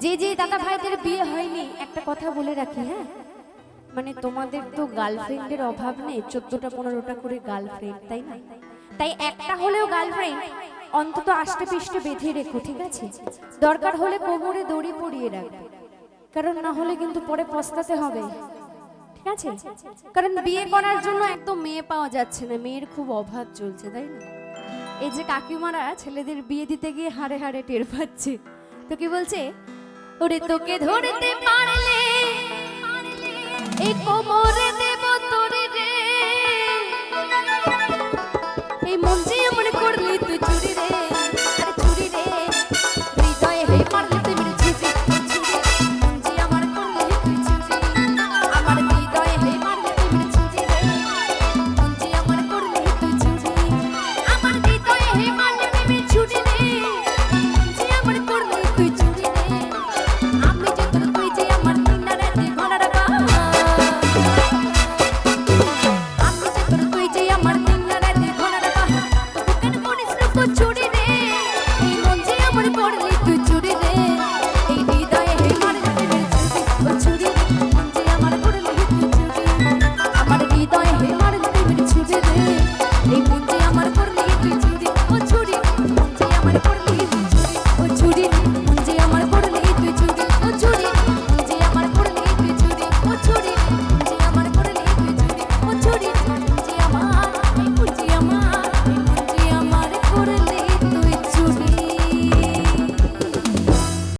যে যে দাদা ভাইদের বিয়ে হয়নি একটা কথা বলে রাখি হ্যাঁ? মানে তোমাদের তো গার্লফ্রেন্ডের অভাব নেই চোদ্দটা পনেরোটা করে গার্লফ্রেন্ড তাই না? তাই একটা হলেও গার্লফ্রেন্ড অন্তত আষ্টে পিষ্টে বেঁধে রেখো ঠিক আছে? দরকার হলে কোমরে দড়ি পরিয়ে রাখবে। কারণ না হলে কিন্তু পরে পস্তাতে হবে। ঠিক আছে? কারণ বিয়ে করার জন্য একদম মেয়ে পাওয়া যাচ্ছে না মেয়ের খুব অভাব চলছে তাই না? এই যে কাকিমারা ছেলেদের বিয়ে দিতে গিয়ে হাড়ে হাড়ে টের পাচ্ছে। তো কি বলছে? ওরে তোকে ধরতে পারলে এই কোমর